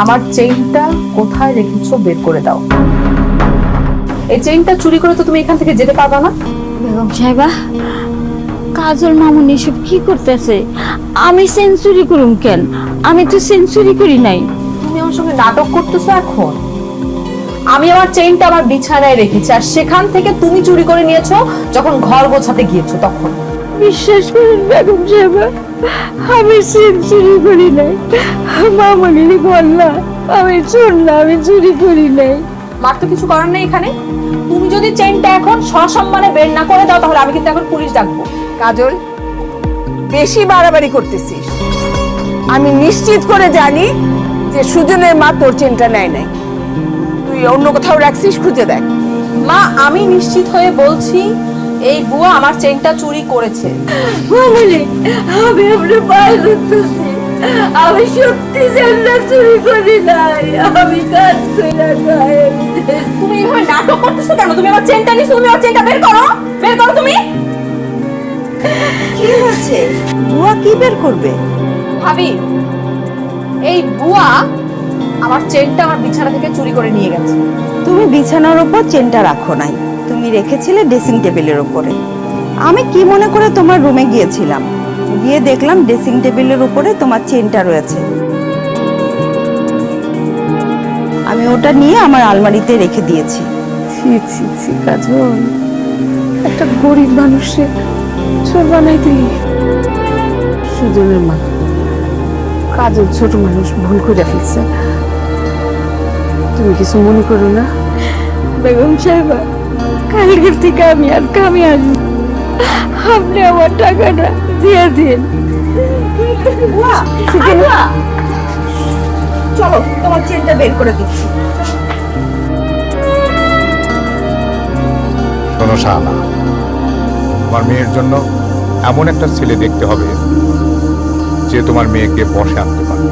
আমার চেইনটা কোথায় রেখেছো বের করে দাও। এই চেইনটা চুরি করে তো তুমি এখান থেকে যেতে পারবা না। বেগম সাহেবা কাজল মামুন এসব কি করতেছে? আমি সেঞ্চুরি করুম কেন? আমি তো সেঞ্চুরি করি নাই। তুমি আমার সঙ্গে নাটক করতেছো এখন? আমি আমার চেইনটা আমার বিছানায় রেখেছি আর সেখান থেকে তুমি চুরি করে নিয়েছো যখন ঘর গোছাতে গিয়েছো তখন। বিশ্বাস করেন বেগম সাহেবা আমি সেঞ্চুরি করি নাই। মামুনি বললা আমি চোর না আমি চুরি করি নাই। মার তো কিছু করার নেই এখানে। তুমি যদি চেনটা এখন সসম্মানে বের না করে দাও তাহলে আমি কিন্তু এখন পুলিশ ডাকবো। কাজল বেশি বাড়াবাড়ি করতেছিস। আমি নিশ্চিত করে জানি যে সুজনের মা তোর চেনটা নেয় নাই। তুই অন্য কোথাও রাখছিস খুঁজে দেখ। মা আমি নিশ্চিত হয়ে বলছি এই বুয়া আমার চেনটা চুরি করেছে। মামুনি আমি আপনার পায়ে ধরতেছি। আমি সত্যি জান্নাত চুরি করি নাই। আমি কাজ করে খাই তুমি এইভাবে নাটক করতেছো কেন? তুমি আমার চেনটা নিছো তুমি আমার চেনটা বের করো। বের করো তুমি। কি হয়েছে? বুয়া কি বের করবে? ভাবি এই বুয়া আমার চেনটা আমার বিছানা থেকে চুরি করে নিয়ে গেছে। তুমি বিছানার উপর চেনটা রাখো নাই। তুমি রেখেছিলে ড্রেসিং টেবিলের উপরে। আমি কি মনে করে তোমার রুমে গিয়েছিলাম? গিয়ে দেখলাম ড্রেসিং টেবিলের উপরে তোমার চেনটা রয়েছে। আমি ওটা নিয়ে আমার আলমারিতে রেখে দিয়েছি। ছি ছি ছি কাজল। একটা গরিব মানুষে চোর বানাই দিলি সুজনের মা। কাজল ছোট মানুষ ভুল করে ফেলছে। তুমি কিছু মনে করো না? বেগম সাহেবা কালকের থেকে আমি আর কামে আসব আপনি আমার টাকাটা দিয়ে দিন। চলো তোমার চেনটা বের করে দিচ্ছি। শোনো শাহানা তোমার মেয়ের জন্য এমন একটা ছেলে দেখতে হবে যে তোমার মেয়েকে বসে আনতে পারবে।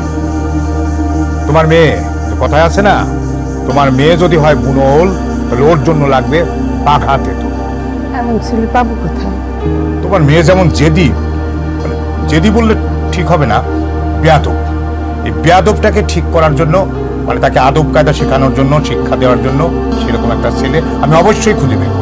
তোমার মেয়ে যে কথায় আছে না তোমার মেয়ে যদি হয় বুনোল তাহলে ওর জন্য লাগবে পাখা তেতো এমন ছেলে পাবো কোথায়? তোমার মেয়ে যেমন জেদি মানে জেদি বললে ঠিক হবে না বেয়াদব। এই বেয়াদবটাকে ঠিক করার জন্য মানে তাকে আদব কায়দা শেখানোর জন্য শিক্ষা দেওয়ার জন্য সেরকম একটা ছেলে আমি অবশ্যই খুঁজে দেবো